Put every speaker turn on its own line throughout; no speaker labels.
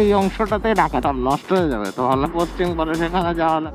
এই অংশটাতে ঢাকাটা নষ্ট হয়ে যাবে। তো হলে পোস্টিং পরে সেখানে যাওয়া হলে।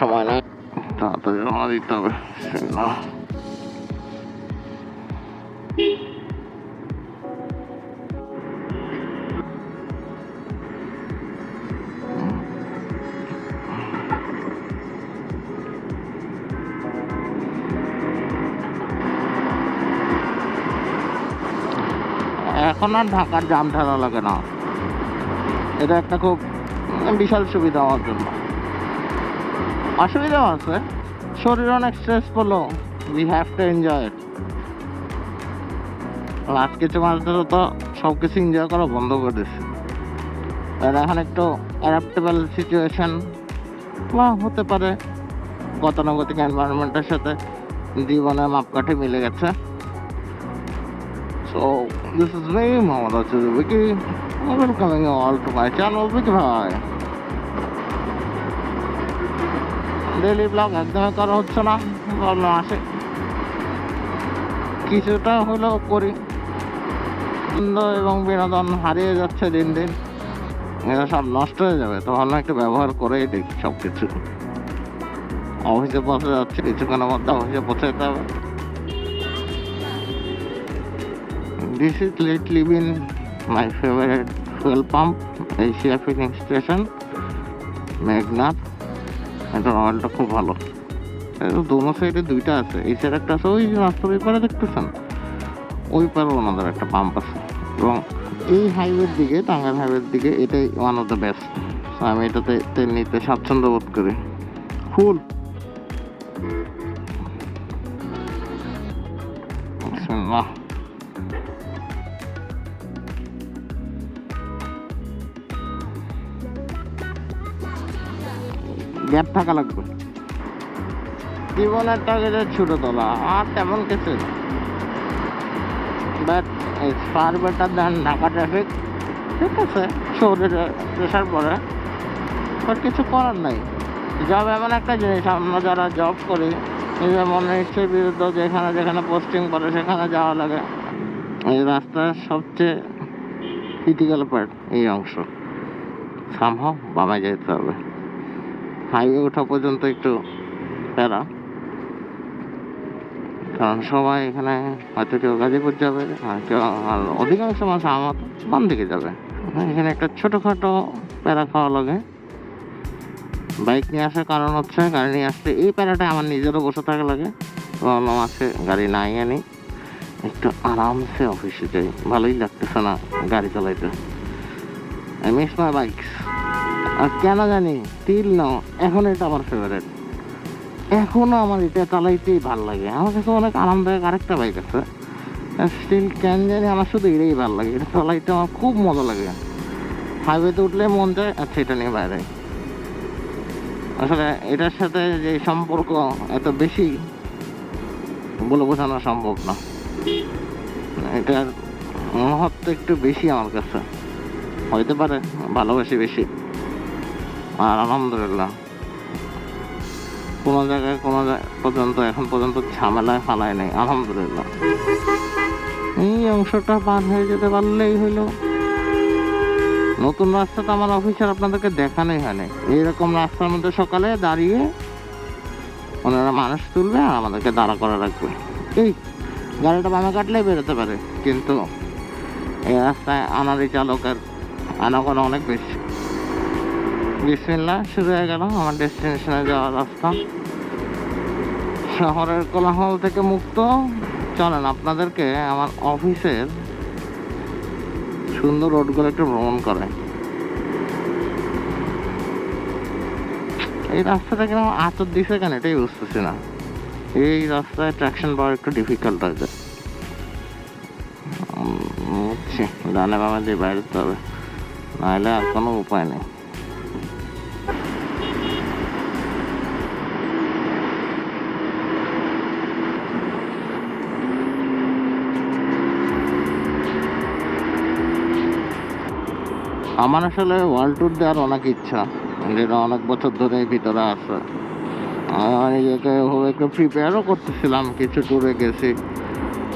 সময় নাই। তাড়াতাড়ি রওনা দিতে হবে। এখন আর ঢাকার জাম ঠেলা লাগে না। এটা একটা খুব বিশাল সুবিধা আমার জন্য। অসুবিধাও আছে। শরীর অনেক স্ট্রেস পেল। We have to enjoy it last কিছু মাস ধরে তো সব কিছু এনজয় করা বন্ধ করে দিচ্ছে এখন একটু অ্যাডাপ্টেবল সিচুয়েশন বা হতে পারে। গতানুগতিক এনভায়রনমেন্টের সাথে জীবনের মাপকাঠি মিলে গেছে। So, this is me, Mohammad Achur Wiki. Welcoming you all to my channel, Wiki Bhai. Daily vlog একদমই করা হচ্ছে না ভাবলাম আসে কিছুটা হলেও করি। আনন্দ এবং বিনোদন হারিয়ে যাচ্ছে দিন দিন। এটা সব নষ্ট হয়ে যাবে তো ভাবলাম একটু ব্যবহার করেই দেখি সব কিছু অফিসে পৌঁছে যাচ্ছে কিছুক্ষণের মধ্যে অফিসে পৌঁছে যেতে হবে। This is lately been my favorite fuel pump, Asia filling station, Meghnad এটা অয়েলটা খুব ভালো। এটা দোনো সাইডে দুইটা আছে। এই সাইড একটা আছে ওই যে রাস্তার ওই পারে দেখতেছেন? ওই পারে ওনাদের একটা পাম্প আছে। এবং এই হাইওয়ের দিকে টাঙ্গাইল হাইওয়ের দিকে এটাই ওয়ান অফ দ্য বেস্ট আমি এটাতে তেল নিতে স্বাচ্ছন্দ্য বোধ করি। ফুল বাহ গ্যাপ থাকা লাগবে। জীবনের টার্গেটে ছুটে তোলা, আর তেমন কিছু but far better than Dhaka traffic ঠিক আছে শরীরে প্রেশার পড়ে বাট কিছু করার নাই। জব এমন একটা জিনিস, আমরা যারা জব করি নিজের মনের ইচ্ছের বিরুদ্ধে যেখানে যেখানে পোস্টিং করে, সেখানে যাওয়া লাগে। এই রাস্তার সবচেয়ে ক্রিটিক্যাল পার্ট এই অংশ। সামহাও বামে যেতে হবে। হাইওয়ে ওঠা পর্যন্ত একটু প্যারা। কারণ সবাই এখানে হয়তো কেউ গাজীপুর যাবে, আর কেউ আর অধিকাংশ মানুষ আমার বাম দিকে যাবে। এখানে একটা ছোটোখাটো প্যারা খাওয়া লাগে। বাইক নিয়ে আসার কারণ হচ্ছে গাড়ি নিয়ে আসতে এই প্যারাটা আমার নিজেরও বসে থাকা লাগে। ভাবলাম গাড়ি নাই আনি, একটু আরামসে অফিসে যাই। ভালোই লাগতেছে না গাড়ি চালাইতে। আই মিস মাই বাইকস আর কেন জানি তিল নাও, এখন এটা আমার ফেভারিট এখনও আমার এটা চালাইতেই ভালো লাগে। আমার কাছে অনেক আরামদায়ক আরেকটা বাইক আছে। স্টিল কেন জানি আমার শুধু এটাই ভালো লাগে। এটা চালাইতে আমার খুব মজা লাগে। হাইওয়েতে উঠলে মন যায় আচ্ছা এটা নিয়ে বাইরে আসলে এটার সাথে যে সম্পর্ক এত বেশি বলে বোঝানো সম্ভব না। এটার মহত্ব একটু বেশি আমার কাছে। হইতে পারে, ভালোবাসি বেশি। আর আলহামদুলিল্লাহ। কোনো জায়গায়, কোনো পর্যন্ত, এখন পর্যন্ত ঝামেলায় ফালায় নেই, আলহামদুলিল্লাহ। এই অংশটা পার হয়ে যেতে পারলেই হইল নতুন রাস্তা তো আমার অফিসের আপনাদেরকে দেখানোই হয় এইরকম রাস্তার মধ্যে সকালে দাঁড়িয়ে ওনারা মানুষ তুলবে আর আমাদেরকে দাঁড়া করে রাখবে। এই, গাড়িটা বামে কাটলেই বেরোতে পারে, কিন্তু এই রাস্তায় আনারি চালকের আনাগোনা অনেক বেশি। বিসমিল্লা শুরু হয়ে গেল আমার ডেস্টিনেশনে যাওয়ার রাস্তা। শহরের কোলাহল থেকে মুক্ত। চলেন আপনাদেরকে আমার অফিসের সুন্দর রোডগুলো একটু ভ্রমণ করে। এই রাস্তাটা কেন আচর দিছে কেন? এটাই বুঝতেছি না। এই রাস্তায় ট্র্যাকশন পাওয়া একটু ডিফিকাল্ট হয়ে যায় ডানে বামে দিয়ে বাইরে হবে। নাহলে আর কোনো উপায় নেই। আমার আসলে ওয়ার্ল্ড ট্যুর দেওয়ার অনেক ইচ্ছা। যেটা অনেক বছর ধরে ভিতরে আছে। আমি নিজেকে একটু প্রিপেয়ারও করতেছিলাম, কিছু ট্যুরে গেছি,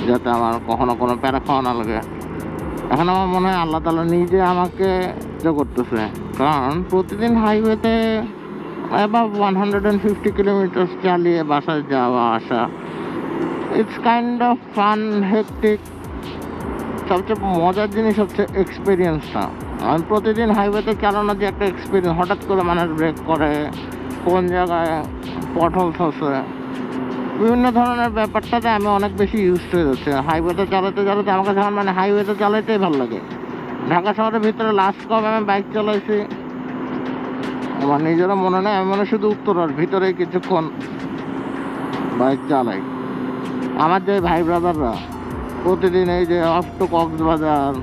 যাতে আমার কখনো কোনো প্যারা খাওয়া না লাগে। এখন আমার মনে হয় আল্লাহ তালা নিজে আমাকে ইয়ে করতেছে। কারণ প্রতিদিন হাইওয়েতে above one hundred and fifty kilometre চালিয়ে বাসায় যাওয়া, আসা it's kind of fun hectic সবচেয়ে মজার জিনিস হচ্ছে এক্সপিরিয়েন্সটা আমি প্রতিদিন হাইওয়েতে চালানোর যে একটা এক্সপিরিয়েন্স হঠাৎ করে মানুষ ব্রেক করে, কোন জায়গায় পটলস আছে বিভিন্ন ধরনের ব্যাপারটাতে আমি অনেক বেশি ইউজ হয়ে যাচ্ছে। হাইওয়েতে চালাতে চালাতে আমাকে এখন মানে হাইওয়েতে চালাতেই ভালো লাগে। ঢাকা শহরের ভিতরে লাস্ট কবে আমি বাইক চালাইছি? আমার নিজেরও মনে নেই, আমি মনে শুধু উত্তরার ভিতরে কিছুক্ষণ বাইক চালাই। আমার যে ভাই ব্রাদাররা প্রতিদিন এই যে off to Cox's Bazar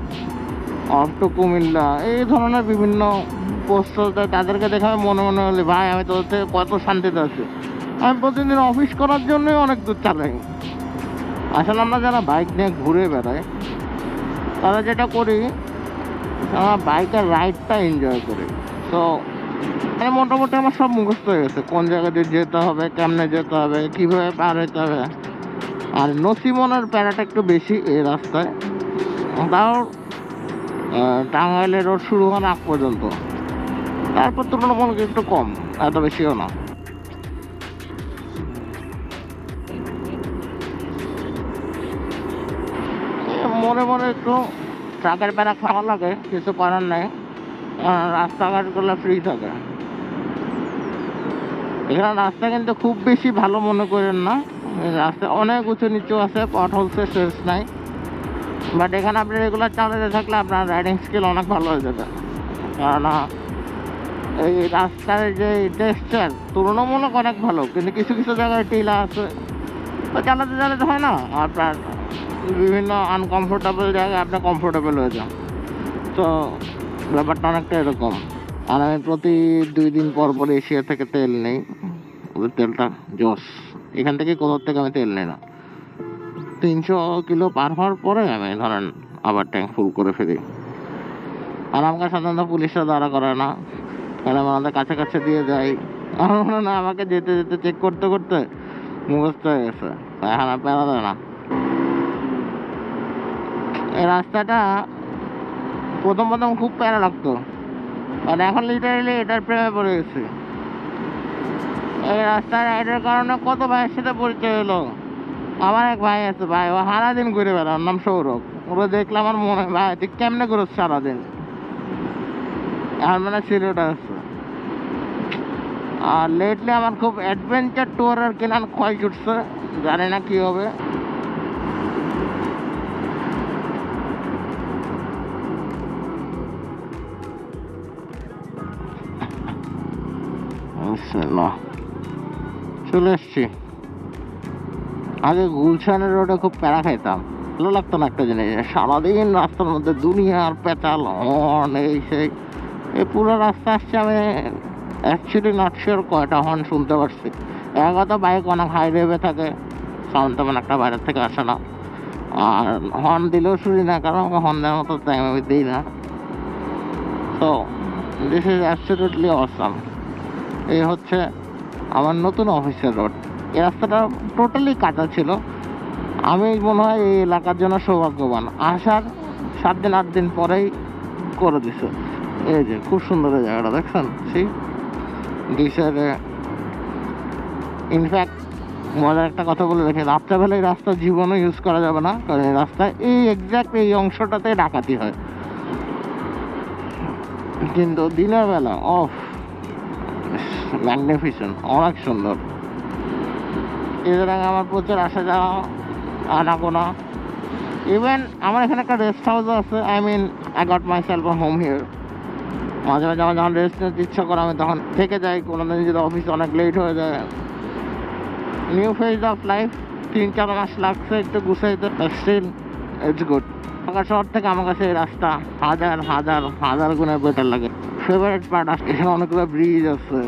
off to Comilla, এই ধরনের বিভিন্ন পোস্ট তাদেরকে দেখে আমি মনে মনে হলে, ভাই, আমি তোদের থেকে কত শান্তিতে আছি। আমি প্রতিদিন অফিস করার জন্যই অনেক দূর চালাই। আসলে আমরা যারা বাইক নিয়ে ঘুরে বেড়াই, তারা যেটা করি, আমরা বাইকের রাইডটা এনজয় করি। তো মানে মোটামুটি আমার সব মুখস্থ হয়ে গেছে, কোন জায়গা দিয়ে যেতে হবে, কেমনে যেতে হবে, কীভাবে পার হতে হবে। আর নসিমনের প্যারাটা একটু বেশি এই রাস্তায়। তাও টাঙ্গাইলের রোড শুরু হওয়ার আগ পর্যন্ত। তারপর তুলনামূলক একটু কম, এত বেশিও না। মনে মনে একটু ট্রাকের প্যারা খাওয়া লাগে, কিছু করার নেই। রাস্তাঘাটগুলো ফ্রি থাকে। এখানে রাস্তা কিন্তু খুব বেশি ভালো মনে করেন না। রাস্তা অনেক উঁচু নিচু আছে পথ হলসে শেষ নাই। বাট এখানে আপনি রেগুলার চালাতে থাকলে আপনার রাইডিং স্কিল অনেক ভালো হয়ে যাবে। কারণ এই রাস্তার যে টেক্সচার তুলনামূলক অনেক ভালো, কিন্তু কিছু কিছু জায়গায় টিলা আছে। তো চালাতে চালাতে হয় না, আপনার বিভিন্ন আনকমফোর্টেবল জায়গায় আপনি কমফোর্টেবল হয়ে যান। তো ব্যাপারটা অনেকটা এরকম। আর আমি প্রতি দুই দিন পর পর এশিয়া থেকে তেল নেই। ওদের তেলটা জস। এখান থেকে কোথাও থেকে আমি তেল নেই না। তিনশো কিলো পার হওয়ার পরে আমি ধরেন আবার ট্যাঙ্ক ফুল করে ফেলি। আর আমাকে সাধারণত পুলিশরা দাঁড়া করে না। কারণ আমি আমাদের কাছে কাছে দিয়ে যাই। আমার মনে না আমাকে যেতে যেতে চেক করতে করতে মুখস্থ হয়ে গেছে। এখন আর পেরা দেয় না। এই রাস্তাটা প্রথম প্রথম খুব প্যারা লাগতো। আর এখন লিটারেলি এটার প্রেমে পড়ে গেছি। এই রাস্তার রাইডের কারণে কত ভাইয়ের সাথে পরিচয় হলো? আমার এক ভাই আছে ভাই, ও সারাদিন ঘুরে ওর নাম সৌরভ। ওরা দেখলে আমার মনে, ভাই, তুই কেমনে ঘুরোস সারাদিন? আর মানে সিলেটে আছে। আর লেটলি আমার খুব অ্যাডভেঞ্চার ট্যুরের কেনার ক্ষয় ছুটছে, জানি না কি হবে। না চলে এসছি। আগে গুলশানের রোডে খুব প্যারা খাইতাম। ভালো লাগতো না একটা জিনিস। সারাদিন রাস্তার মধ্যে দুনিয়ার পেঁচাল, হর্ন, এই সেই। এই পুরো রাস্তা আসছে, আমি অ্যাকচুয়ালি নট শিওর কয়টা হর্ন শুনতে পারছি। এগারোটা বাইক অনেক হাই রেভে থাকে সাউন্ড তেমন একটা বাইরের থেকে আসে না। আর হর্ন দিলেও শুনি না, কারণ আমাকে হর্ন দেওয়ার মতো টাইম আমি দিই না। তো দিস ইজ অ্যাবসলিউটলি অসাম এই হচ্ছে আমার নতুন অফিসের রোড। এই রাস্তাটা টোটালি কাঁচা ছিল। আমি মনে হয় এই এলাকার জন্য সৌভাগ্যবান। আসার সাত দিন, আট দিন পরেই করে দিছে। এই যে খুব সুন্দর এই জায়গাটা, দেখছেন? সেই দুই ইনফ্যাক্ট মজার একটা কথা বলে রেখে, রাত্রেবেলা রাস্তা জীবনও ইউজ করা যাবে না, কারণ এই রাস্তায় এই এক্স্যাক্ট এই অংশটাতে ডাকাতি হয়। কিন্তু দিনের বেলা অফ ম্যাগনিফিসেন্ট অনেক সুন্দর। এদের আমার প্রচুর আসা যাওয়া আনাগোনা ইভেন আমার এখানে একটা রেস্ট হাউসও আছে I mean I got myself home here মাঝে মাঝে আমার যখন রেস্ট নিতে ইচ্ছা করে, আমি তখন থেকে যাই কোনো দিন যদি অফিস অনেক লেট হয়ে যায়। নিউ ফেজ অফ লাইফ তিন চার মাস লাগছে, একটু গুছাইতে স্টিল ইটস গুড ঢাকা শহর থেকে আমার কাছে এই রাস্তা হাজার হাজার হাজার গুণে বেটার লাগে। ফেভারিট পার্ট আসছে এখানে অনেকগুলো ব্রিজ আছে।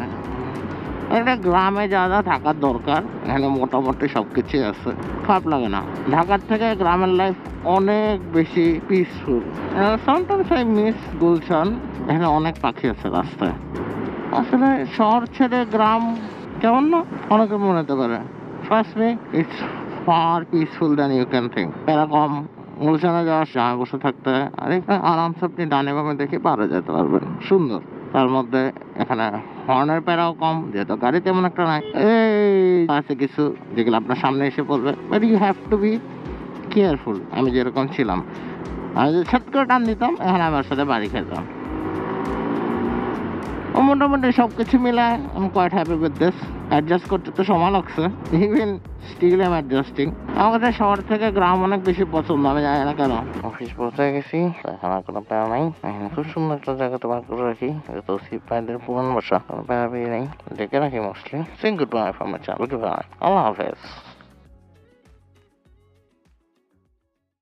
একটা গ্রামে যা যা থাকার দরকার, এখানে মোটামুটি সব কিছুই আছে। খারাপ লাগে না। ঢাকার থেকে গ্রামের লাইফ অনেক বেশি peaceful sometimes I miss Gulshan. এখানে অনেক পাখি আছে রাস্তায়। আসলে শহর ছেড়ে গ্রাম কেমন না? অনেকে মনে হতে পারে। First me it's far peaceful than you can think এরকম গুলশানে যাওয়ার সময় বসে থাকতে হয় আর এখানে আরামসে আপনি ডানে বামে দেখে পারে যেতে পারবেন। সুন্দর। তার মধ্যে এখানে হর্নের প্যারাও কম, যেহেতু গাড়ি তেমন একটা নাই। এই আছে কিছু যেগুলো আপনার সামনে এসে পড়বে but you have to be careful আমি যেরকম ছিলাম। আমি যদি ছট করে টান দিতাম, এখানে আমার সাথে বাড়ি খেতাম মোটামুটি সব কিছু মিলায় আমি quite happy with this adjust করতে তো সময় লাগছে। ইভেন স্টিল এম অ্যাডজাস্টিং আমাদের শহর থেকে গ্রাম অনেক বেশি পছন্দ, আমি জানি না কেন। অফিস পৌঁছে গেছি, এখানে আর কোনো প্যারা নাই। এখানে খুব সুন্দর একটা জায়গাতে বার করে রাখি। তো শিব ভাইদের পুরান বাসা, কোনো প্যারা পেয়ে নেই। ডেকে রাখি mostly sing good bye from my channel Allah হাফেজ।